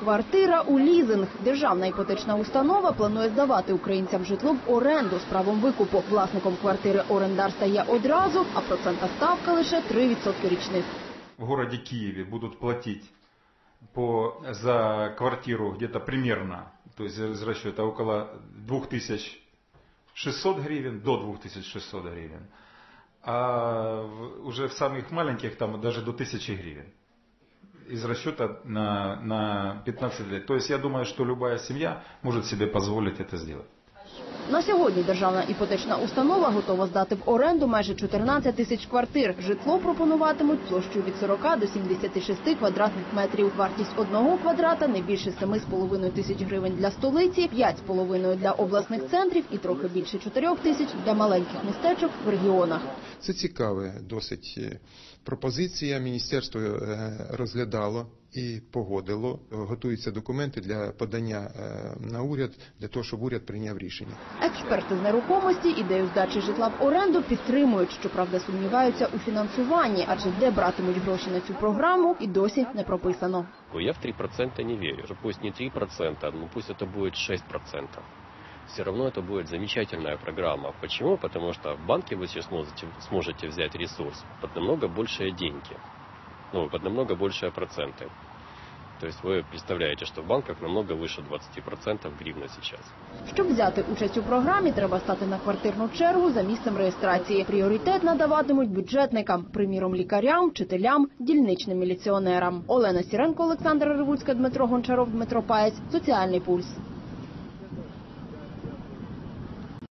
Квартира у лізинг. Державна іпотечна установа планує здавати українцям житло в оренду з правом викупу. Власником квартири орендар стає одразу, а процентна ставка лише 3% річних. в городе Киеве будут платить по, за квартиру где-то примерно, то есть из расчета около 2600 гривен до 2600 гривен, а в- уже в самых маленьких там даже до 1000 гривен из расчета на, на 15 лет. То есть я думаю, что любая семья может себе позволить это сделать. На сьогодні державна іпотечна установа готова здати в оренду майже 14 тисяч квартир. Житло пропонуватимуть площею від 40 до 76 квадратних метрів. Вартість одного квадрата не більше 7,5 тисяч гривень для столиці, 5,5 для обласних центрів і трохи більше 4 тисяч для маленьких містечок в регіонах. Це цікава досить е, пропозиція. Міністерство е, розглядало і погодило. Готуються документи для подання е, на уряд для того, щоб уряд прийняв рішення. Експерти з нерухомості ідею здачі житла в оренду підтримують, щоправда, сумніваються у фінансуванні, адже де братимуть гроші на цю програму, і досі не прописано. Я в 3% не верю. Уже Пусть не 3%, но пусть это будет 6%. Все равно это будет замечательная программа. Почему? Потому что в банке вы сейчас сможете, сможете взять ресурс под намного большие деньги. Ну, под намного большие проценты. То есть вы представляете, что в банках намного выше 20% гривна сейчас. Щоб взяти участь у програмі, треба стати на квартирну чергу за місцем реєстрації. Пріоритет надаватимуть бюджетникам, приміром лікарям, вчителям, дільничним міліціонерам. Олена Сіренко, Олександр Ревуцька, Дмитро Гончаров, Дмитро Паєць. Соціальний пульс.